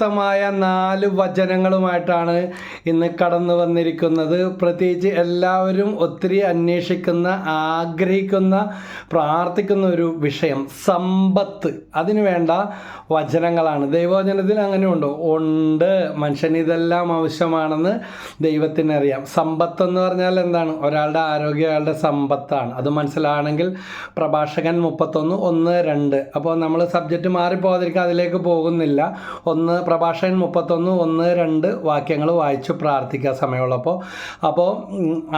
ശക്തമായ നാല് വചനങ്ങളുമായിട്ടാണ് ഇന്ന് കടന്നു വന്നിരിക്കുന്നത്. പ്രത്യേകിച്ച് എല്ലാവരും ഒത്തിരി അന്വേഷിക്കുന്ന ആഗ്രഹിക്കുന്ന പ്രാർത്ഥിക്കുന്ന ഒരു വിഷയം സമ്പത്ത്. അതിനു വേണ്ട വചനങ്ങളാണ്. ദൈവവചനത്തിൽ അങ്ങനെ ഉണ്ടോ. ഉണ്ട് മനുഷ്യന് ഇതെല്ലാം ആവശ്യമാണെന്ന് ദൈവത്തിനറിയാം. സമ്പത്ത് എന്ന് പറഞ്ഞാൽ എന്താണ്? ഒരാളുടെ ആരോഗ്യം അയാളുടെ സമ്പത്താണ്. അത് മനസ്സിലാണെങ്കിൽ പ്രഭാഷകൻ മുപ്പത്തൊന്ന് ഒന്ന് രണ്ട്. അപ്പോൾ നമ്മൾ സബ്ജക്റ്റ് മാറിപ്പോകാതിരിക്കാൻ അതിലേക്ക് പോകുന്നില്ല. ഒന്ന് പ്രഭാഷകൻ മുപ്പത്തൊന്ന് ഒന്ന് രണ്ട് വാക്യങ്ങൾ വായിച്ച് പ്രാർത്ഥിക്കുക സമയമുള്ളപ്പോൾ അപ്പോൾ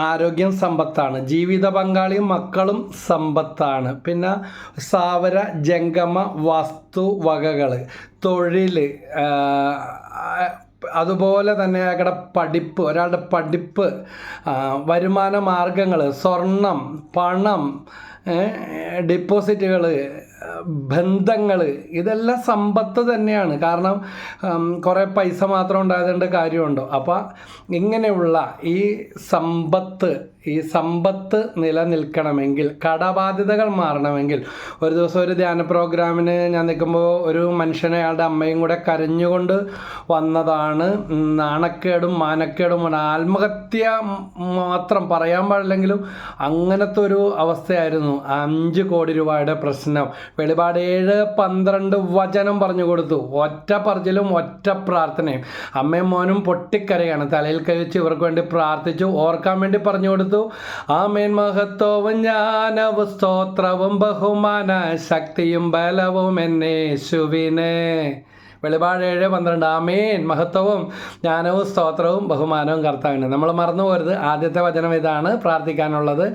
ആരോഗ്യം സമ്പത്താണ് ജീവിത പങ്കാളിയും മക്കളും സമ്പത്താണ്. പിന്നെ സ്ഥാവര ജംഗമ വസ്തു വകകൾ തൊഴിൽ അതുപോലെ തന്നെ അയാളുടെ പഠിപ്പ് ഒരാളുടെ പഠിപ്പ് വരുമാന മാർഗങ്ങൾ സ്വർണം പണം ഡിപ്പോസിറ്റുകൾ ബന്ധങ്ങൾ ഇതെല്ലാം സമ്പത്ത് തന്നെയാണ്. കാരണം കുറേ പൈസ മാത്രം ഉണ്ടായതുകൊണ്ട് കാര്യമുണ്ടോ? അപ്പോൾ ഇങ്ങനെയുള്ള ഈ സമ്പത്ത് ഈ സമ്പത്ത് നിലനിൽക്കണമെങ്കിൽ കടബാധ്യതകൾ മാറണമെങ്കിൽ. ഒരു ദിവസം ഒരു ധ്യാന പ്രോഗ്രാമിന് ഞാൻ നിൽക്കുമ്പോൾ ഒരു മനുഷ്യനെ അയാളുടെ അമ്മയും കൂടെ കരഞ്ഞുകൊണ്ട് വന്നതാണ്. നാണക്കേടും മാനക്കേടും ഉണ്ട്. ആത്മഹത്യ മാത്രം പറയാൻ പാടില്ലെങ്കിലും അങ്ങനത്തെ ഒരു അവസ്ഥയായിരുന്നു. അഞ്ച് കോടി രൂപയുടെ പ്രശ്നം. വെളിപാട് ഏഴ് പന്ത്രണ്ട് വചനം പറഞ്ഞു കൊടുത്തു. ഒറ്റ പറച്ചിലും ഒറ്റ പ്രാർത്ഥനയും. അമ്മയും മോനും പൊട്ടിക്കരയാണ്. തലയിൽ കഴിച്ച് ഇവർക്ക് വേണ്ടി പ്രാർത്ഥിച്ചു ഓർക്കാൻ വേണ്ടി പറഞ്ഞു കൊടുത്തു. ആമേൻ. മഹത്വവും ജ്ഞാനവും സ്തോത്രവും ബഹുമാന ശക്തിയും ബലവും എന്നേശുവിനെ വെളിപാട് ഏഴ് പന്ത്രണ്ട്. ആമേൻ. മഹത്വവും ജ്ഞാനവും സ്തോത്രവും ബഹുമാനവും കർത്താവിന്. നമ്മൾ മറന്നു പോരുത്. ആദ്യത്തെ വചനം ഇതാണ്. പ്രാർത്ഥിക്കാനുള്ളത്.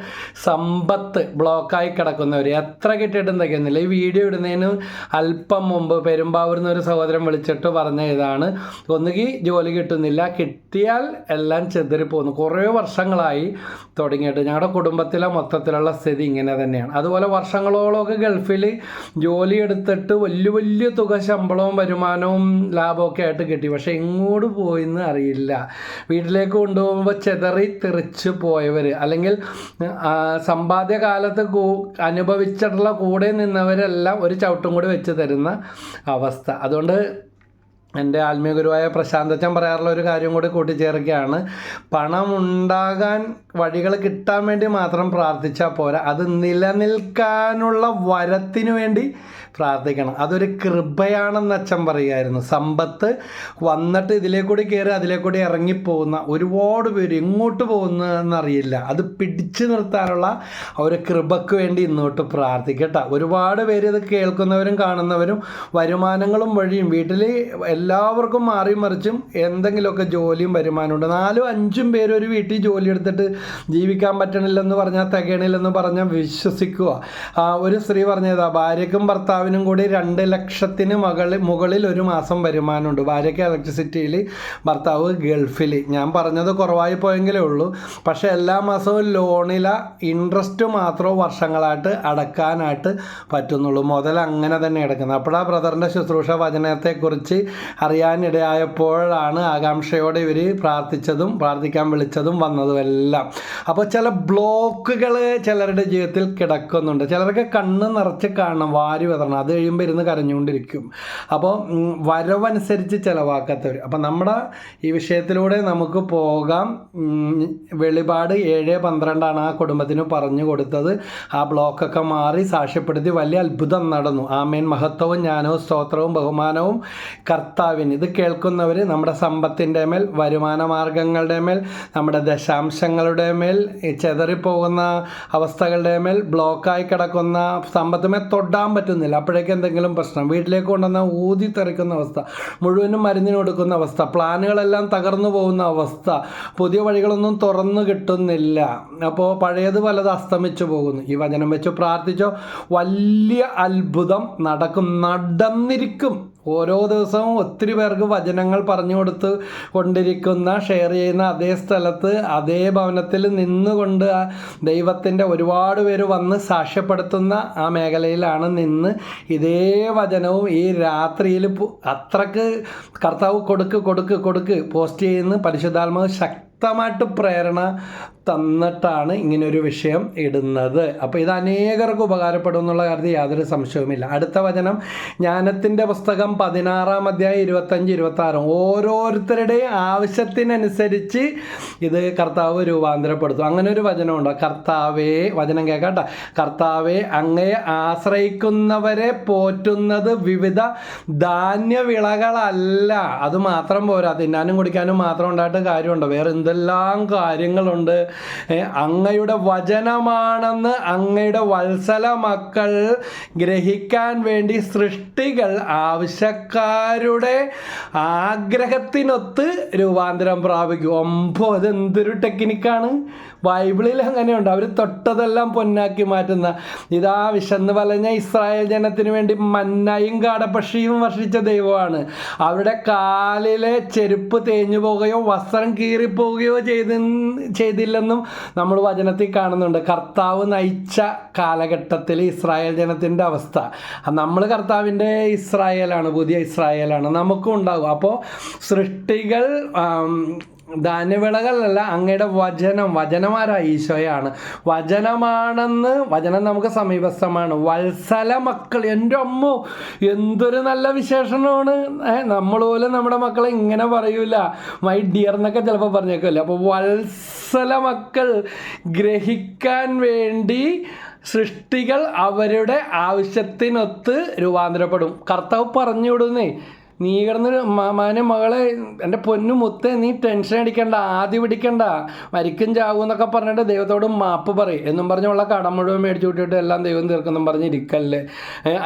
സമ്പത്ത് ബ്ലോക്കായി കിടക്കുന്നവർ. എത്ര കിട്ടിയിട്ടും ഈ വീഡിയോ ഇടുന്നതിന് അല്പം മുമ്പ് പെരുമ്പാവൂരിൽ നിന്ന് ഒരു സഹോദരൻ വിളിച്ചിട്ട് പറഞ്ഞ ഇതാണ്. ഒന്നുകിൽ ജോലി കിട്ടുന്നില്ല. കിട്ടിയാൽ എല്ലാം ചെതറിപ്പോകുന്നു കുറേ വർഷങ്ങളായി തുടങ്ങിയിട്ട് ഞങ്ങളുടെ കുടുംബത്തിലെ മൊത്തത്തിലുള്ള സ്ഥിതി ഇങ്ങനെ തന്നെയാണ്. അതുപോലെ വർഷങ്ങളോളമൊക്കെ ഗൾഫിൽ ജോലി എടുത്തിട്ട് വലിയ വലിയ തുക ശമ്പളവും വരുമാനവും ലാഭമൊക്കെ ആയിട്ട് കിട്ടി. പക്ഷേ എങ്ങോട്ട് പോയെന്ന് അറിയില്ല. വീട്ടിലേക്ക് കൊണ്ടുപോകുമ്പോൾ ചെതറി തെറിച്ച് പോയവർ അല്ലെങ്കിൽ സമ്പാദ്യ കാലത്ത് അനുഭവിച്ചിട്ടുള്ള കൂടെ നിന്നവരെല്ലാം ഒരു ചവിട്ടും കൂടി വെച്ച് തരുന്ന അവസ്ഥ. അതുകൊണ്ട് എന്റെ ആത്മീയ ഗുരുവായ പ്രശാന്തച്ചൻ പറയാറുള്ള ഒരു കാര്യം കൂടി കൂട്ടിച്ചേർക്കുകയാണ്. പണം ഉണ്ടാകാൻ വഴികൾ കിട്ടാൻ വേണ്ടി മാത്രം പ്രാർത്ഥിച്ചാൽ പോരാ. അത് നിലനിൽക്കാനുള്ള വരത്തിന് വേണ്ടി പ്രാർത്ഥിക്കണം. അതൊരു കൃപയാണെന്ന് അച്ഛൻ പറയുമായിരുന്നു സമ്പത്ത് വന്നിട്ട് ഇതിലേ കൂടി കയറി അതിലേ കൂടി ഇറങ്ങിപ്പോകുന്ന ഒരുപാട് പേര് എങ്ങോട്ട് പോകുന്നതെന്നറിയില്ല. അത് പിടിച്ചു നിർത്താനുള്ള ഒരു കൃപക്ക് വേണ്ടി ഇന്നോട്ട് പ്രാർത്ഥിക്കട്ടെ. ഒരുപാട് പേര് ഇത് കേൾക്കുന്നവരും കാണുന്നവരും വരുമാനങ്ങളും വഴിയും വീട്ടിൽ എല്ലാവർക്കും മാറി മറിച്ചും എന്തെങ്കിലുമൊക്കെ ജോലിയും വരുമാനമുണ്ട് നാലും അഞ്ചും പേര് ഒരു വീട്ടിൽ ജോലി എടുത്തിട്ട് ജീവിക്കാൻ പറ്റണില്ലെന്ന് പറഞ്ഞാൽ തികയണില്ലെന്ന് പറഞ്ഞാൽ വിശ്വസിക്കുക. ഒരു സ്ത്രീ പറഞ്ഞതാ ഭാര്യയ്ക്കും ഭർത്താവിനും കൂടി രണ്ട് ലക്ഷത്തിന് മകളിൽ മുകളിൽ ഒരു മാസം വരുമാനമുണ്ട്. ഭാര്യയ്ക്ക് ഇലക്ട്രിസിറ്റിയിൽ ഭർത്താവ് ഗൾഫിൽ. ഞാൻ പറഞ്ഞത് കുറവായി പോയെങ്കിലേ ഉള്ളൂ. പക്ഷേ എല്ലാ മാസവും ലോണിലെ ഇൻട്രസ്റ്റ് മാത്രം വർഷങ്ങളായിട്ട് അടക്കാനായിട്ട് പറ്റുന്നുള്ളൂ. മുതൽ അങ്ങനെ തന്നെ കിടക്കുന്നത്. അപ്പോഴാ ബ്രദറിന്റെ ശുശ്രൂഷ വചനത്തെക്കുറിച്ച് അറിയാനിടയായപ്പോഴാണ് ആകാംക്ഷയോടെ ഇവർ പ്രാർത്ഥിച്ചതും പ്രാർത്ഥിക്കാൻ വിളിച്ചതും വന്നതും എല്ലാം അപ്പോൾ ചില ബ്ലോക്കുകൾ ചിലരുടെ ജീവിതത്തിൽ കിടക്കുന്നുണ്ട്. ചിലർക്ക് കണ്ണ് നിറച്ച് കാണണം വാരി വിതറണം. അത് കഴിയുമ്പോൾ ഇരുന്ന് കരഞ്ഞുകൊണ്ടിരിക്കും. അപ്പോൾ വരവനുസരിച്ച് ചിലവാക്കാത്തവർ അപ്പം നമ്മുടെ ഈ വിഷയത്തിലൂടെ നമുക്ക് പോകാം. വെളിപാട് ഏഴ് പന്ത്രണ്ടാണ് ആ കുടുംബത്തിന് പറഞ്ഞു കൊടുത്തത്. ആ ബ്ലോക്കൊക്കെ മാറി സാക്ഷ്യപ്പെടുത്തി വലിയ അത്ഭുതം നടന്നു. ആമേൻ. മഹത്വവും ജ്ഞാനവും സ്തോത്രവും ബഹുമാനവും കർത്താവിന് ഇത് കേൾക്കുന്നവർ നമ്മുടെ സമ്പത്തിന്റെ മേൽ വരുമാന മാർഗങ്ങളുടെ മേൽ നമ്മുടെ ദശാംശങ്ങളുടെ മേൽ ചെതറിപ്പോകുന്ന അവസ്ഥകളുടെ മേൽ ബ്ലോക്കായി കിടക്കുന്ന സമ്പത്തുമേ തൊടാൻ പറ്റുന്നില്ല. അപ്പോഴേക്ക് എന്തെങ്കിലും പ്രശ്നം. വീട്ടിലേക്ക് കൊണ്ടുവന്ന ഊതി തെറിക്കുന്ന അവസ്ഥ മുഴുവനും മരുന്നിന് കൊടുക്കുന്ന അവസ്ഥ പ്ലാനുകളെല്ലാം തകർന്നു പോകുന്ന അവസ്ഥ പുതിയ വഴികളൊന്നും തുറന്നു കിട്ടുന്നില്ല. അപ്പോൾ പഴയത് പലത് അസ്തമിച്ചു പോകുന്നു. ഈ വചനം വെച്ച് പ്രാർത്ഥിച്ചോ വലിയ അത്ഭുതം നടക്കും നടന്നിരിക്കും. ഓരോ ദിവസവും ഒത്തിരി പേർക്ക് വചനങ്ങൾ പറഞ്ഞു കൊടുത്ത് കൊണ്ടിരിക്കുന്ന ഷെയർ ചെയ്യുന്ന അതേ സ്ഥലത്ത് അതേ ഭവനത്തിൽ നിന്നുകൊണ്ട് ആ ദൈവത്തിന്റെ ഒരുപാട് പേര് വന്ന് സാക്ഷ്യപ്പെടുത്തുന്ന ആ മേഖലയിലാണ് നിന്ന് ഇതേ വചനവും ഈ രാത്രിയിൽ അത്രയ്ക്ക് കർത്താവ് കൊടുക്ക് കൊടുക്ക് കൊടുക്ക് പോസ്റ്റ് ചെയ്യുന്ന പരിശുദ്ധാത്മാവ് ശക്തി ശക്തമായിട്ട് പ്രേരണ തന്നിട്ടാണ് ഇങ്ങനൊരു വിഷയം ഇടുന്നത്. അപ്പോൾ ഇത് അനേകർക്ക് ഉപകാരപ്പെടും എന്നുള്ള കാര്യത്തിൽ യാതൊരു സംശയവുമില്ല. അടുത്ത വചനം ജ്ഞാനത്തിന്റെ പുസ്തകം പതിനാറാം അധ്യായം ഇരുപത്തഞ്ച് ഇരുപത്തി ആറും ഓരോരുത്തരുടെയും ആവശ്യത്തിനനുസരിച്ച് ഇത് കർത്താവ് രൂപാന്തരപ്പെടുത്തും. അങ്ങനെ ഒരു വചനമുണ്ട്. കർത്താവേ വചനം കേൾക്കട്ടെ. കർത്താവെ അങ്ങയെ ആശ്രയിക്കുന്നവരെ പോറ്റുന്നത് വിവിധ ധാന്യവിളകളല്ല. അത് മാത്രം പോരാ. തിന്നാനും കുടിക്കാനും മാത്രം ഉണ്ടായിട്ട് കാര്യമുണ്ടോ. വേറെ എന്തെല്ലാം കാര്യങ്ങളുണ്ട്. അങ്ങയുടെ വചനമാണെന്ന് അങ്ങയുടെ വത്സല മക്കൾ ഗ്രഹിക്കാൻ വേണ്ടി സൃഷ്ടികൾ ആവശ്യക്കാരുടെ ആഗ്രഹത്തിനൊത്ത് രൂപാന്തരം പ്രാപിക്കും. ഒമ്പോ അത് എന്തൊരു ടെക്നിക്കാണ്. ബൈബിളിൽ അങ്ങനെയുണ്ട്. അവർ തൊട്ടതെല്ലാം പൊന്നാക്കി മാറ്റുന്ന. ഇതാ വിശന്ന് പറഞ്ഞ ഇസ്രായേൽ ജനത്തിന് വേണ്ടി മന്നയും കാടപ്പക്ഷിയും വർഷിച്ച ദൈവമാണ്. അവരുടെ കാലിലെ ചെരുപ്പ് തേഞ്ഞു പോവുകയോ വസ്ത്രം കീറിപ്പോവുകയോ ചെയ്ത ചെയ്തില്ലെന്നും നമ്മൾ വചനത്തിൽ കാണുന്നുണ്ട്. കർത്താവ് നയിച്ച കാലഘട്ടത്തിൽ ഇസ്രായേൽ ജനത്തിന്റെ അവസ്ഥ. നമ്മൾ കർത്താവിന്റെ ഇസ്രായേലാണ് പുതിയ ഇസ്രായേലാണ്. നമുക്കും ഉണ്ടാകും. അപ്പോൾ സൃഷ്ടികൾ ധാന്യവിളകളല്ല അങ്ങയുടെ വചനം. വചനമാരായ ഈശോയാണ്. വചനമാണെന്ന് വചനം നമുക്ക് സമീപസ്ഥമാണ്. വത്സല മക്കൾ എന്റെ അമ്മോ എന്തൊരു നല്ല വിശേഷണമാണ്. നമ്മൾ പോലും നമ്മുടെ മക്കളെ ഇങ്ങനെ പറയൂല. മൈ ഡിയർ എന്നൊക്കെ ചിലപ്പോൾ പറഞ്ഞേക്കുമല്ലോ അപ്പോൾ വത്സല മക്കൾ ഗ്രഹിക്കാൻ വേണ്ടി സൃഷ്ടികൾ അവരുടെ ആവശ്യത്തിനൊത്ത് രൂപാന്തരപ്പെടും. കർത്താവ് പറഞ്ഞു വിടുന്നേ നീ കിടന്ന് മാനെ മകളെ എന്റെ പൊന്നു മുത്തേ നീ ടെൻഷൻ അടിക്കണ്ട ആദ്യം പിടിക്കണ്ട മരിക്കും ചാവും എന്നൊക്കെ പറഞ്ഞിട്ട് ദൈവത്തോട് മാപ്പ് പറയും. എന്നും പറഞ്ഞുള്ള കടം മുഴുവൻ മേടിച്ചു വിട്ടിട്ട് എല്ലാം ദൈവം തീർക്കുന്നു പറഞ്ഞിരിക്കല്ലേ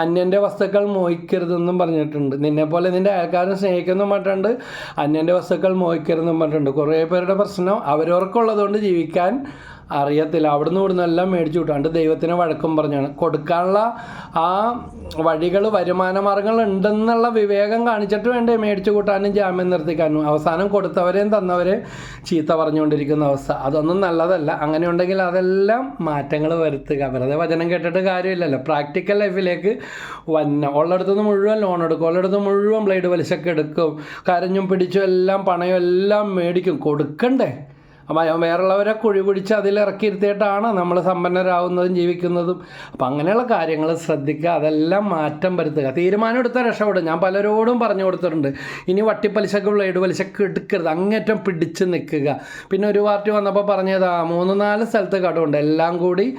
അന്യന്റെ വസ്തുക്കൾ മോഹിക്കരുതെന്നും പറഞ്ഞിട്ടുണ്ട്. നിന്നെ പോലെ നിന്റെ അയൽക്കാരൻ സ്നേഹിക്കുന്നു പറഞ്ഞിട്ടുണ്ട്. അന്യന്റെ വസ്തുക്കൾ മോഹിക്കരുതെന്നും പറഞ്ഞിട്ടുണ്ട്. കുറേ പേരുടെ പ്രശ്നം അവരവർക്കുള്ളതുകൊണ്ട് ജീവിക്കാൻ അറിയത്തില്ല. അവിടുന്ന് ഇവിടുന്ന് എല്ലാം മേടിച്ചു വിട്ടാണ്ട് ദൈവത്തിന് വഴക്കം പറഞ്ഞാണ്. കൊടുക്കാനുള്ള ആ വഴികൾ വരുമാന മാർഗങ്ങൾ ഉണ്ടെന്നുള്ള വിവേകം കാണിച്ചിട്ട് വേണ്ടേ മേടിച്ചു കൂട്ടാനും ജാമ്യം നിർത്തിക്കാനും. അവസാനം കൊടുത്തവരെയും തന്നവരെയും ചീത്ത പറഞ്ഞുകൊണ്ടിരിക്കുന്ന അവസ്ഥ. അതൊന്നും നല്ലതല്ല. അങ്ങനെ ഉണ്ടെങ്കിൽ അതെല്ലാം മാറ്റങ്ങൾ വരുത്തുക. വെറുതെ വചനം കേട്ടിട്ട് കാര്യമില്ലല്ലോ. പ്രാക്ടിക്കൽ ലൈഫിലേക്ക് വന്ന ഉള്ളിടത്തുനിന്ന് മുഴുവൻ ലോൺ എടുക്കും. ഉള്ളിടത്ത് മുഴുവൻ ബ്ലേഡ് വലിച്ചൊക്കെ എടുക്കും. കരഞ്ഞും പിടിച്ചും എല്ലാം പണയം എല്ലാം മേടിക്കും. കൊടുക്കണ്ടേ? അപ്പം വേറുള്ളവരെ കുഴി പിടിച്ച് അതിലിറക്കി ഇരുത്തിയിട്ടാണ് നമ്മൾ സമ്പന്നരാകുന്നതും ജീവിക്കുന്നതും. അപ്പം അങ്ങനെയുള്ള കാര്യങ്ങൾ ശ്രദ്ധിക്കുക അതെല്ലാം മാറ്റം വരുത്തുക. തീരുമാനം എടുത്താൽ രക്ഷപ്പെടും. ഞാൻ പലരോടും പറഞ്ഞു കൊടുത്തിട്ടുണ്ട്. ഇനി വട്ടിപ്പലിശക്ക് ബ്ലേഡ് പലിശക്ക് എടുക്കരുത് അങ്ങേറ്റം പിടിച്ച് നിൽക്കുക. പിന്നെ ഒരു പാർട്ടി വന്നപ്പോൾ പറഞ്ഞതാ മൂന്ന് നാല് സ്ഥലത്ത് കടമുണ്ട്. എല്ലാം കൂടി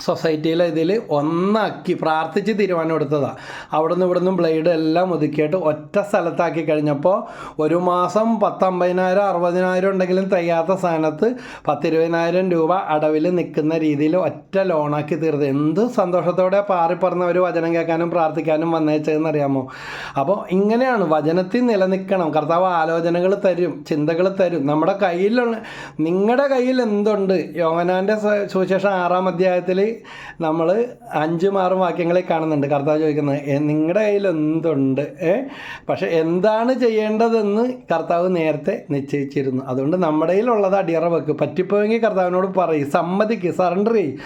സൊസൈറ്റിയിലെ ഇതിൽ ഒന്നാക്കി പ്രാർത്ഥിച്ച് തീരുമാനം എടുത്തതാണ് അവിടെ നിന്ന് ഇവിടെ നിന്നും ബ്ലേഡ് എല്ലാം ഒതുക്കിയിട്ട് ഒറ്റ സ്ഥലത്താക്കി കഴിഞ്ഞപ്പോൾ ഒരു മാസം പത്തമ്പതിനായിരം അറുപതിനായിരം ഉണ്ടെങ്കിലും തികയാത്ത സ്ഥാനത്ത് പത്തിരുപതിനായിരം രൂപ അടവിൽ നിൽക്കുന്ന രീതിയിൽ ഒറ്റ ലോണാക്കി തീർത്ത്. എന്ത് സന്തോഷത്തോടെ പാറിപ്പറന്നവർ വചനം കേൾക്കാനും പ്രാർത്ഥിക്കാനും വന്നേച്ചതെന്ന് അറിയാമോ അപ്പോൾ ഇങ്ങനെയാണ് വചനത്തിൽ നിലനിൽക്കണം. കർത്താവ് ആലോചനകൾ തരും ചിന്തകൾ തരും. നമ്മുടെ കയ്യിലുള്ള നിങ്ങളുടെ കയ്യിൽ എന്തുണ്ട്? യോവനാന്റെ സുവിശേഷം ആറാം അധ്യായത്തിൽ നമ്മൾ അഞ്ചും ആറും വാക്യങ്ങളെ കാണുന്നുണ്ട്. കർത്താവ് ചോദിക്കുന്നത് നിങ്ങളുടെ കയ്യിൽ എന്തുണ്ട്? പക്ഷെ എന്താണ് ചെയ്യേണ്ടതെന്ന് കർത്താവ് നേരത്തെ നിശ്ചയിച്ചിരുന്നു. അതുകൊണ്ട് നമ്മുടെ കയ്യിലുള്ളത് അടിയറ വെക്ക്. പറ്റിപ്പോയെങ്കിൽ കർത്താവിനോട് പറയും. സമ്മതിക്ക് സറണ്ടർ ചെയ്യും.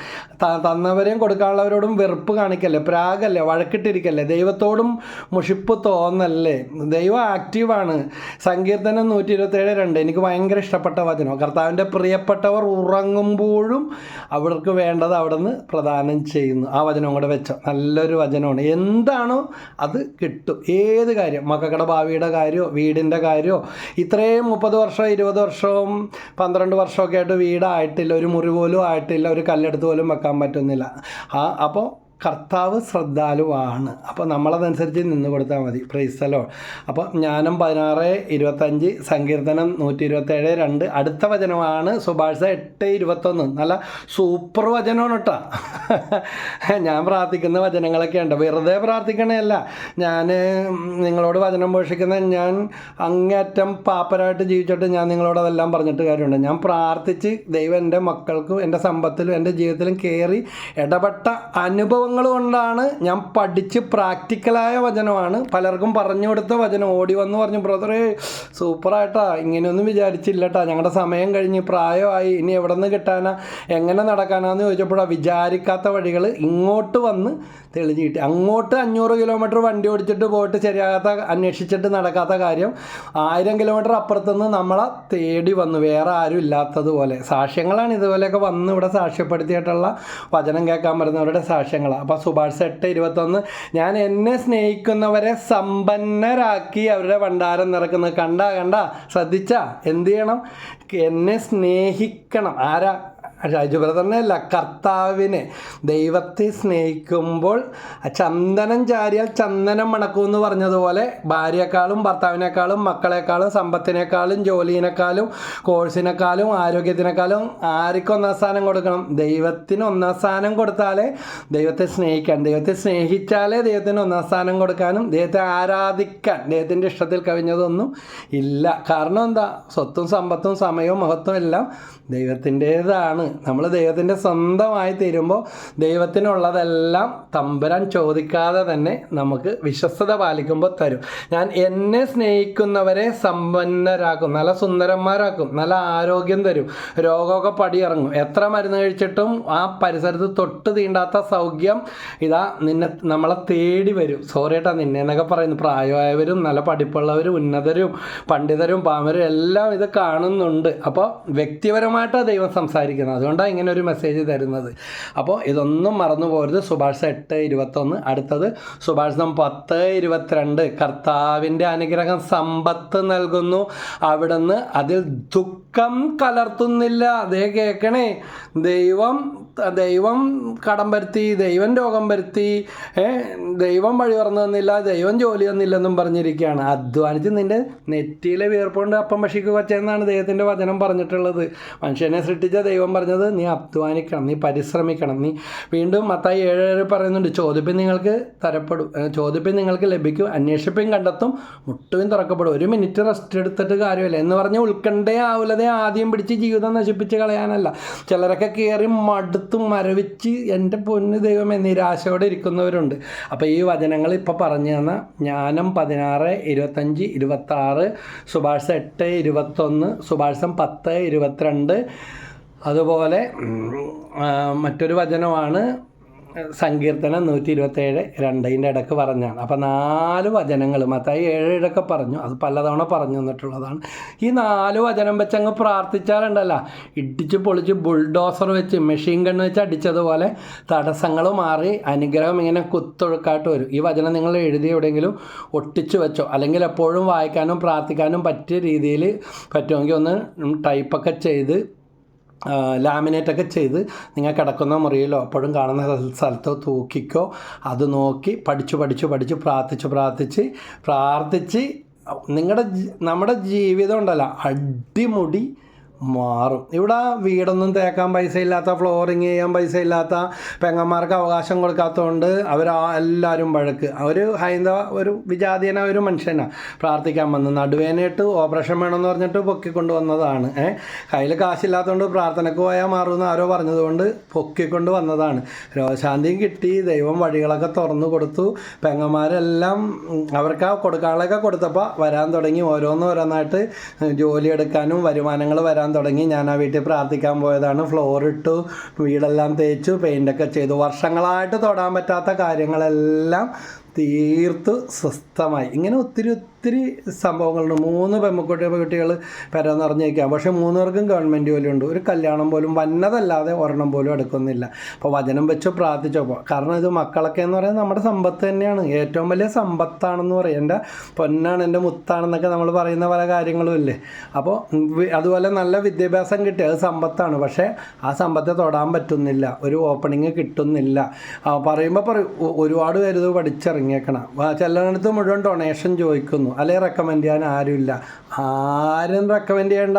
തന്നവരെയും കൊടുക്കാനുള്ളവരോടും വെറുപ്പ് കാണിക്കല്ലേ? പ്രാഗല്ലേ? വഴക്കിട്ടിരിക്കല്ലേ? ദൈവത്തോടും മുഷിപ്പ് തോന്നല്ലേ? ദൈവം ആക്റ്റീവാണ്. സങ്കീർത്തനം നൂറ്റി ഇരുപത്തേഴ് രണ്ട്. എനിക്ക് ഭയങ്കര ഇഷ്ടപ്പെട്ട വചനം. കർത്താവിന്റെ പ്രിയപ്പെട്ടവർ ഉറങ്ങുമ്പോഴും അവർക്ക് വേണ്ടത് അവിടെ നിന്ന് പ്രദാനം ചെയ്യുന്നു. ആ വചനം കൂടെ വെച്ചോ. നല്ലൊരു വചനമാണ്. എന്താണോ അത് കിട്ടും. ഏത് കാര്യം? മക്കളുടെ ഭാവിയുടെ കാര്യമോ വീടിന്റെ കാര്യമോ ഇത്രയും മുപ്പത് വർഷം ഇരുപത് വർഷവും പന്ത്രണ്ട് വർഷമൊക്കെ ആയിട്ട് വീടായിട്ടില്ല. ഒരു മുറി പോലും ആയിട്ടില്ല. ഒരു കല്ലെടുത്ത് പോലും വെക്കാൻ പറ്റുന്നില്ല. ആ അപ്പോൾ കർത്താവ് ശ്രദ്ധാലുവാണ്. അപ്പോൾ നമ്മളതനുസരിച്ച് നിന്ന് കൊടുത്താൽ മതി. പ്രൈസലോ അപ്പോൾ ജ്ഞാനം പതിനാറ് ഇരുപത്തഞ്ച് സങ്കീർത്തനം നൂറ്റി ഇരുപത്തേഴ് രണ്ട്. അടുത്ത വചനമാണ് സുഭാഷ എട്ട് ഇരുപത്തൊന്ന്. നല്ല സൂപ്പർ വചനമാണ് കേട്ടോ. ഞാൻ പ്രാർത്ഥിക്കുന്ന വചനങ്ങളൊക്കെ ഉണ്ട് വെറുതെ പ്രാർത്ഥിക്കണേയല്ല. ഞാൻ നിങ്ങളോട് വചനം പോഷിക്കുന്ന ഞാൻ അങ്ങേറ്റം പാപ്പരായിട്ട് ജീവിച്ചിട്ട് ഞാൻ നിങ്ങളോട് അതെല്ലാം പറഞ്ഞിട്ട് കാര്യമുണ്ട്. ഞാൻ പ്രാർത്ഥിച്ച് ദൈവം എന്റെ മക്കൾക്കും എന്റെ സമ്പത്തിലും എന്റെ ജീവിതത്തിലും കയറി ഇടപെട്ട അനുഭവങ്ങൾ അനുഭവങ്ങൾ കൊണ്ടാണ് ഞാൻ പഠിച്ച് പ്രാക്ടിക്കലായ വചനമാണ്. പലർക്കും പറഞ്ഞു കൊടുത്ത വചനം. ഓടി വന്ന് പറഞ്ഞു ബ്രദറേ സൂപ്പറായിട്ടാ. ഇങ്ങനെയൊന്നും വിചാരിച്ചില്ലട്ടാ. ഞങ്ങളുടെ സമയം കഴിഞ്ഞ് പ്രായമായി. ഇനി എവിടെ നിന്ന് കിട്ടാനാ? എങ്ങനെ നടക്കാനാന്ന് ചോദിച്ചപ്പോഴാണ് വിചാരിക്കാത്ത വഴികൾ ഇങ്ങോട്ട് വന്ന് തെളിഞ്ഞ് കിട്ടി അങ്ങോട്ട് അഞ്ഞൂറ് കിലോമീറ്റർ വണ്ടി ഓടിച്ചിട്ട് പോയിട്ട് ശരിയാകാത്ത അന്വേഷിച്ചിട്ട് നടക്കാത്ത കാര്യം ആയിരം കിലോമീറ്റർ അപ്പുറത്തുനിന്ന് നമ്മളെ തേടി വന്നു. വേറെ ആരും ഇല്ലാത്തതുപോലെ സാക്ഷ്യങ്ങളാണ് ഇതുപോലെയൊക്കെ വന്ന് ഇവിടെ സാക്ഷ്യപ്പെടുത്തിയിട്ടുള്ള വചനം കേൾക്കാൻ വരുന്നവരുടെ സാക്ഷ്യങ്ങളാണ് അപ്പോൾ സുഭാഷ് എട്ട് ഇരുപത്തൊന്ന്. ഞാൻ എന്നെ സ്നേഹിക്കുന്നവരെ സമ്പന്നരാക്കി അവരുടെ ഭണ്ഡാരം നിറക്കുന്നത് കണ്ട കണ്ട ശ്രദ്ധിച്ച? എന്ത് ചെയ്യണം? എന്നെ സ്നേഹിക്കണം. ആരാ? ഷാജു അല്ല കർത്താവിനെ ദൈവത്തെ സ്നേഹിക്കുമ്പോൾ ചന്ദനം ചാരിയാൽ ചന്ദനം മണക്കും എന്ന് പറഞ്ഞതുപോലെ ഭാര്യയെക്കാളും ഭർത്താവിനേക്കാളും മക്കളെക്കാളും സമ്പത്തിനേക്കാളും ജോലിയിനേക്കാളും കോഴ്സിനേക്കാളും ആരോഗ്യത്തിനേക്കാളും ആർക്കും ഒന്നാം സ്ഥാനം കൊടുക്കണം. ദൈവത്തിന് ഒന്നാം സ്ഥാനം കൊടുത്താലേ ദൈവത്തെ സ്നേഹിക്കാൻ ദൈവത്തെ സ്നേഹിച്ചാലേ ദൈവത്തിന് ഒന്നാം സ്ഥാനം കൊടുക്കാനും ദൈവത്തെ ആരാധിക്കാൻ ദൈവത്തിന്റെ ഇഷ്ടത്തിൽ കവിഞ്ഞതൊന്നും ഇല്ല. കാരണം എന്താ? സ്വത്തും സമ്പത്തും സമയവും മഹത്വം എല്ലാം ദൈവത്തിന്റേതാണ്. നമ്മൾ ദൈവത്തിന്റെ സ്വന്തമായി തീരുമ്പോൾ ദൈവത്തിനുള്ളതെല്ലാം തമ്പുരാൻ ചോദിക്കാതെ തന്നെ നമുക്ക് വിശ്വസ്തത പാലിക്കുമ്പോൾ തരും. ഞാൻ എന്നെ സ്നേഹിക്കുന്നവരെ സമ്പന്നരാക്കും നല്ല സുന്ദരന്മാരാക്കും നല്ല ആരോഗ്യം തരും രോഗമൊക്കെ പടിയിറങ്ങും. എത്ര മരുന്ന് കഴിച്ചിട്ടും ആ പരിസരത്ത് തൊട്ട് തീണ്ടാത്ത സൗഖ്യം ഇതാ നിന്നെ നമ്മളെ തേടി വരും. സോറി ഏട്ടാ നിന്നെ എന്നൊക്കെ പറയുന്നു. പ്രായമായവരും നല്ല പഠിപ്പുള്ളവരും ഉന്നതരും പണ്ഡിതരും പാമരും എല്ലാം ഇത് കാണുന്നുണ്ട്. അപ്പോൾ വ്യക്തിപരമായിട്ടാണ് ദൈവം സംസാരിക്കുന്നത്. അതുകൊണ്ടാണ് ഇങ്ങനെ ഒരു മെസ്സേജ് തരുന്നത്. അപ്പോൾ ഇതൊന്നും മറന്നു പോകരുത് സുഭാഷ് എട്ട് ഇരുപത്തൊന്ന്. അടുത്തത് സുഭാഷിതം പത്ത് ഇരുപത്തിരണ്ട്. കർത്താവിന്റെ അനുഗ്രഹം സമ്പത്ത് നൽകുന്നു. അവിടുന്ന് അതിൽ ദുഃഖം കലർത്തുന്നില്ല. അതേ കേൾക്കണേ ദൈവം ദൈവം കടം വരുത്തി ദൈവം രോഗം വരുത്തി ദൈവം വഴി പറഞ്ഞു തന്നില്ല ദൈവം ജോലി തന്നില്ലെന്നും പറഞ്ഞിരിക്കുകയാണ്. അധ്വാനിച്ച് നിന്റെ നെറ്റിയിലെ വീർപ്പുകൊണ്ട് അപ്പം ഭക്ഷിക്കുക വച്ചെന്നാണ് ദൈവത്തിന്റെ വചനം പറഞ്ഞിട്ടുള്ളത്. മനുഷ്യനെ സൃഷ്ടിച്ച ദൈവം പറഞ്ഞത് നീ അധ്വാനിക്കണം നീ പരിശ്രമിക്കണം. നീ വീണ്ടും മത്തായി ഏഴ് ഏഴ് പറയുന്നുണ്ട് ചോദിപ്പിൻ നിങ്ങൾക്ക് തരപ്പെടും ചോദിപ്പിൻ നിങ്ങൾക്ക് ലഭിക്കും അന്വേഷിപ്പും കണ്ടെത്തും മുട്ടുവിൻ തുറക്കപ്പെടും. ഒരു മിനിറ്റ് റെസ്റ്റ് എടുത്തിട്ട് കാര്യമില്ല. എന്ന് പറഞ്ഞ് ഉൾക്കണ്ടേ ആവുലതേ ആദ്യം പിടിച്ച് ജീവിതം നശിപ്പിച്ച് കളയാനല്ല. ചിലരൊക്കെ കയറി മടുത്തും മരവിച്ച് എന്റെ പൊന്ന് ദൈവമേ നിരാശയോടെ ഇരിക്കുന്നവരുണ്ട്. അപ്പോൾ ഈ വചനങ്ങൾ ഇപ്പോൾ പറഞ്ഞു തന്ന ജ്ഞാനം പതിനാറ് ഇരുപത്തഞ്ച് ഇരുപത്താറ് സുഭാഷ് എട്ട് ഇരുപത്തൊന്ന് സുഭാഷം പത്ത് ഇരുപത്തിരണ്ട് അതുപോലെ മറ്റൊരു വചനമാണ് സങ്കീർത്തനം നൂറ്റി ഇരുപത്തേഴ് രണ്ടിന്റെ ഇടയ്ക്ക് പറഞ്ഞാണ്. അപ്പോൾ നാല് വചനങ്ങൾ മത്തായി ഏഴ് പറഞ്ഞു. അത് പലതവണ പറഞ്ഞു തന്നിട്ടുള്ളതാണ്. ഈ നാല് വചനം വെച്ച് അങ്ങ് പ്രാർത്ഥിച്ചാലുണ്ടല്ല. ഇടിച്ച് പൊളിച്ച് ബുൾഡോസർ വെച്ച് മെഷീൻ ഗൺ വെച്ച് അടിച്ചതുപോലെ തടസ്സങ്ങൾ മാറി അനുഗ്രഹം ഇങ്ങനെ കുത്തൊഴുക്കായിട്ട് വരും. ഈ വചനം നിങ്ങൾ എഴുതി എവിടെയെങ്കിലും ഒട്ടിച്ചു വെച്ചോ അല്ലെങ്കിൽ എപ്പോഴും വായിക്കാനും പ്രാർത്ഥിക്കാനും പറ്റിയ രീതിയിൽ പറ്റുമെങ്കിൽ ഒന്ന് ടൈപ്പൊക്കെ ചെയ്ത് ലാമിനേറ്റ് ഒക്കെ ചെയ്ത് നിങ്ങൾ കിടക്കുന്ന മുറിയിലോ അപ്പോഴും കാണുന്ന സ്ഥലത്തോ തൂക്കിക്കോ. അത് നോക്കി പഠിച്ചു പഠിച്ചു പഠിച്ച് പ്രാർത്ഥിച്ച് പ്രാർത്ഥിച്ച് പ്രാർത്ഥിച്ച്. നിങ്ങളുടെ നമ്മുടെ ജീവിതം ഉണ്ടല്ലോ അടിമുടി മാറും. ഇവിടെ വീടൊന്നും തേക്കാൻ പൈസ ഇല്ലാത്ത ഫ്ലോറിങ് ചെയ്യാൻ പൈസ ഇല്ലാത്ത പെങ്ങന്മാർക്ക് അവകാശം കൊടുക്കാത്തതുകൊണ്ട് അവർ എല്ലാവരും വഴക്ക് അവർ ഹൈന്ദവ ഒരു വിജാതീയന ഒരു മനുഷ്യനാണ് പ്രാർത്ഥിക്കാൻ വന്ന് നടുവേനായിട്ട് ഓപ്പറേഷൻ വേണമെന്ന് പറഞ്ഞിട്ട് പൊക്കിക്കൊണ്ട് വന്നതാണ്. ഏഹ് കയ്യിൽ കാശില്ലാത്തതുകൊണ്ട് പ്രാർത്ഥനയ്ക്ക് പോയാൽ മാറുമെന്ന് ആരോ പറഞ്ഞതുകൊണ്ട് പൊക്കിക്കൊണ്ട് വന്നതാണ്. രോഗശാന്തിയും കിട്ടി ദൈവം വഴികളൊക്കെ തുറന്നു കൊടുത്തു. പെങ്ങന്മാരെല്ലാം അവർക്ക് കൊടുക്കാനുള്ളതൊക്കെ കൊടുത്തപ്പോൾ വരാൻ തുടങ്ങി. ഓരോന്നോരോന്നായിട്ട് ജോലി എടുക്കാനും വരുമാനങ്ങൾ വരാൻ തുടങ്ങി. ഞാൻ ആ വീട്ടിൽ പ്രാർത്ഥിക്കാൻ പോയതാണ്. ഫ്ലോർ ഇട്ടു വീടെല്ലാം തേച്ചു പെയിന്റൊക്കെ ചെയ്തു. വർഷങ്ങളായിട്ട് തൊടാൻ പറ്റാത്ത കാര്യങ്ങളെല്ലാം തീർത്തു സ്വസ്ഥമായി. ഇങ്ങനെ ഒത്തിരി ഒത്തിരി സംഭവങ്ങളുണ്ട്. മൂന്ന് പെമ്മക്കുട്ടി കുട്ടികൾ പെര നിറഞ്ഞേക്കാം പക്ഷേ മൂന്ന് പേർക്കും ഗവൺമെന്റ് ജോലിയുണ്ട്. ഒരു കല്യാണം പോലും വന്നതല്ലാതെ ഒരെണ്ണം പോലും എടുക്കുന്നില്ല. അപ്പോൾ വചനം വെച്ച് പ്രാർത്ഥിച്ചപ്പോൾ കാരണം ഇത് മക്കളൊക്കെ എന്ന് പറയുന്നത് നമ്മുടെ സമ്പത്ത് തന്നെയാണ്. ഏറ്റവും വലിയ സമ്പത്താണെന്ന് പറയും. എന്റെ പൊന്നാണ് എന്റെ മുത്താണെന്നൊക്കെ നമ്മൾ പറയുന്ന പല കാര്യങ്ങളും ഇല്ലേ? അപ്പോൾ അതുപോലെ നല്ല വിദ്യാഭ്യാസം കിട്ടി. അത് സമ്പത്താണ്. പക്ഷേ ആ സമ്പത്തെ തൊടാൻ പറ്റുന്നില്ല. ഒരു ഓപ്പണിങ് കിട്ടുന്നില്ല. പറയുമ്പോൾ പറയും "ഒ- ഒരുപാട് പേര് ഇത് പഠിച്ചിറങ്ങിയേക്കണം. ചിലടത്ത് മുഴുവൻ ഡൊണേഷൻ ചോദിക്കുന്നു. അല്ലെങ്കിൽ റെക്കമെൻഡ് ചെയ്യാൻ ആരുമില്ല. ആരും റെക്കമെൻഡ് ചെയ്യണ്ട.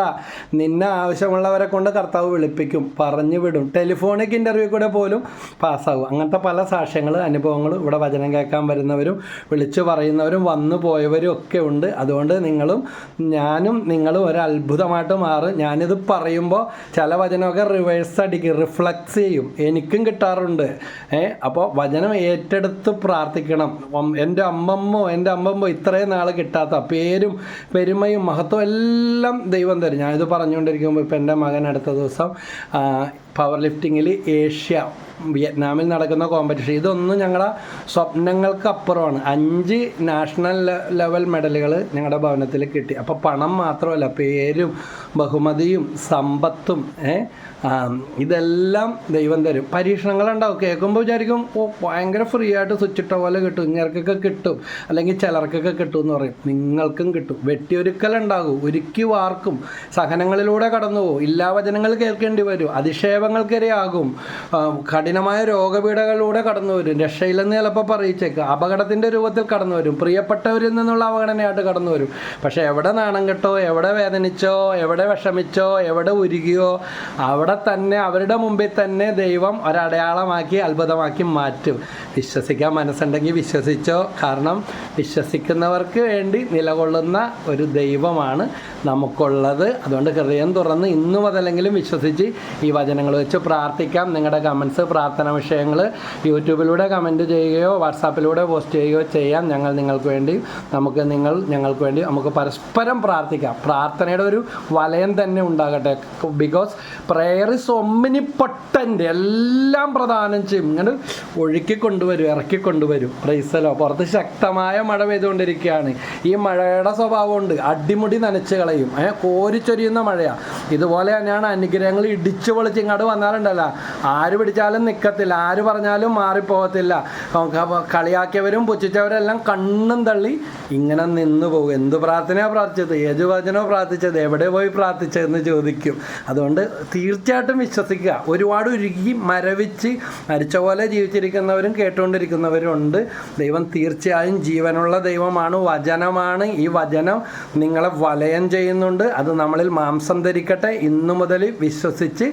നിന്നെ ആവശ്യമുള്ളവരെ കൊണ്ട് കർത്താവ് വിളിപ്പിക്കും. പറഞ്ഞു വിടും. ടെലിഫോണിക് ഇന്റർവ്യൂ കൂടെ പോലും പാസ്സാകും അങ്ങനത്തെ പല സാക്ഷ്യങ്ങൾ അനുഭവങ്ങൾ ഇവിടെ വചനം കേൾക്കാൻ വരുന്നവരും വിളിച്ചു പറയുന്നവരും വന്നു പോയവരും ഒക്കെ ഉണ്ട്. അതുകൊണ്ട് നിങ്ങളും ഞാനും നിങ്ങളും ഒരു അത്ഭുതമായിട്ട് മാറും. ഞാനിത് പറയുമ്പോൾ ചില വചനമൊക്കെ റിവേഴ്സ് അടിക്കും റിഫ്ലക്സ് ചെയ്യും. എനിക്കും കിട്ടാറുണ്ട്. ഏ അപ്പോൾ വചനം ഏറ്റെടുത്ത് പ്രാർത്ഥിക്കണം. എന്റെ അമ്മമ്മോ എന്റെ അമ്മമ്മോ ഇത്രയും നാൾ കിട്ടാത്ത പേരും പെരുമയും മഹത്വം എല്ലാം ദൈവം തരും. ഞാനിത് പറഞ്ഞുകൊണ്ടിരിക്കുമ്പോൾ ഇപ്പം എന്റെ മകൻ അടുത്ത ദിവസം പവർ ലിഫ്റ്റിങ്ങിൽ ഏഷ്യ വിയറ്റ്നാമിൽ നടക്കുന്ന കോമ്പറ്റീഷൻ ഇതൊന്നും ഞങ്ങളുടെ സ്വപ്നങ്ങൾക്ക് അപ്പുറമാണ് അഞ്ച് നാഷണൽ ലെവൽ മെഡലുകൾ ഞങ്ങളുടെ ഭവനത്തിൽ കിട്ടി. അപ്പോൾ പണം മാത്രമല്ല പേരും ബഹുമതിയും സമ്പത്തും ഇതെല്ലാം ദൈവം തരും. പരീക്ഷണങ്ങളുണ്ടാവും. കേൾക്കുമ്പോൾ വിചാരിക്കും ഓ ഭയങ്കര ഫ്രീ ആയിട്ട് സ്വിച്ചിട്ട പോലെ കിട്ടും. ഇങ്ങർക്കൊക്കെ കിട്ടും. അല്ലെങ്കിൽ ചിലർക്കൊക്കെ കിട്ടും എന്ന് പറയും. നിങ്ങൾക്കും കിട്ടും. വെട്ടിയൊരുക്കലുണ്ടാകും. ഒരുക്കി വാർക്കും. സഹനങ്ങളിലൂടെ കടന്നു പോകും ഇല്ലാ വചനങ്ങൾ കേൾക്കേണ്ടി വരും. അധിക്ഷേപങ്ങൾക്കിരയാകും ആ, കഠിനമായ രോഗപീഠകളിലൂടെ കടന്നു വരും രക്ഷയില്ലെന്ന് ചിലപ്പോൾ പറയിച്ചേക്ക്. അപകടത്തിന്റെ രൂപത്തിൽ കടന്നു വരും പ്രിയപ്പെട്ടവരിൽ നിന്നുള്ള അവഗണനയായിട്ട് കടന്നു വരും പക്ഷേ എവിടെ നാണം കെട്ടോ എവിടെ വേദനിച്ചോ എവിടെ വിഷമിച്ചോ എവിടെ ഉരുകിയോ അവിടെ തന്നെ അവരുടെ മുമ്പിൽ തന്നെ ദൈവം ഒരടയാളമാക്കി അത്ഭുതമാക്കി മാറ്റും. വിശ്വസിക്കാൻ മനസ്സുണ്ടെങ്കിൽ വിശ്വസിച്ചോ. കാരണം വിശ്വസിക്കുന്നവർക്ക് വേണ്ടി നിലകൊള്ളുന്ന ഒരു ദൈവമാണ് നമുക്കുള്ളത്. അതുകൊണ്ട് ഹൃദയം തുറന്ന് ഇന്നു മുതലെങ്കിലും വിശ്വസിച്ച് ഈ വചനങ്ങൾ വെച്ച് പ്രാർത്ഥിക്കാം. നിങ്ങളുടെ കമൻസ് പ്രാർത്ഥന വിഷയങ്ങൾ യൂട്യൂബിലൂടെ കമന്റ് ചെയ്യുകയോ വാട്സാപ്പിലൂടെ പോസ്റ്റ് ചെയ്യുകയോ ചെയ്യാം. ഞങ്ങൾ നിങ്ങൾക്ക് വേണ്ടി നമുക്ക് നിങ്ങൾ ഞങ്ങൾക്ക് വേണ്ടി നമുക്ക് പരസ്പരം പ്രാർത്ഥിക്കാം. പ്രാർത്ഥനയുടെ ഒരു വലയം തന്നെ ഉണ്ടാകട്ടെ. Because prayer is omnipotent എല്ലാം പ്രധാനം ചെയ്യും. ഇങ്ങനെ ഒഴുക്കി കൊണ്ടുവരും ഇറക്കി കൊണ്ടുവരും. പ്രൈസലോ പുറത്ത് ശക്തമായ മഴ പെയ്തുകൊണ്ടിരിക്കുകയാണ്. ഈ മഴയുടെ സ്വഭാവമുണ്ട്. അടിമുടി നനച്ച് കളയും. കോരിച്ചൊരിയുന്ന മഴയാണ് ഇതുപോലെ തന്നെയാണ് അനുഗ്രഹങ്ങൾ ഇടിച്ചു പൊളിച്ച് ഇങ്ങോട്ട് വന്നാലുണ്ടല്ലോ. ആര് പിടിച്ചാലും നിൽക്കത്തില്ല ആര് പറഞ്ഞാലും മാറിപ്പോകത്തില്ല. കളിയാക്കിയവരും പുച്ഛിച്ചവരെല്ലാം കണ്ണും തള്ളി ഇങ്ങനെ നിന്ന് പോകും. എന്ത് പ്രാർത്ഥനയാണ് പ്രാർത്ഥിച്ചത്? ഏത് വചനോ പ്രാർത്ഥിച്ചത്? എവിടെ പോയി പ്രാർത്ഥിച്ചതെന്ന് ചോദിക്കും. അതുകൊണ്ട് തീർച്ചയായിട്ടും വിശ്വസിക്കുക. ഒരുപാട് ഉരുകി മരവിച്ച് മരിച്ച പോലെ ജീവിച്ചിരിക്കുന്നവരും കേട്ടുകൊണ്ടിരിക്കുന്നവരും ഉണ്ട്. ദൈവം തീർച്ചയായും ജീവനുള്ള ദൈവമാണ് വചനമാണ്. ഈ വചനം നിങ്ങളെ വലയം ചെയ്യുന്നുണ്ട്. അത് നമ്മളിൽ മാംസം ധരിക്കട്ടെ. ഇന്നു മുതൽ വിശ്വസിച്ച്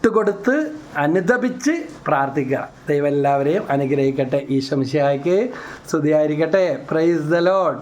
വിട്ടുകൊടുത്ത് അനുദപിച്ച് പ്രാർത്ഥിക്കുക. ദൈവം എല്ലാവരെയും അനുഗ്രഹിക്കട്ടെ. ഈ ശംശയായിക്ക് സ്തുതിയായിരിക്കട്ടെ. Praise the load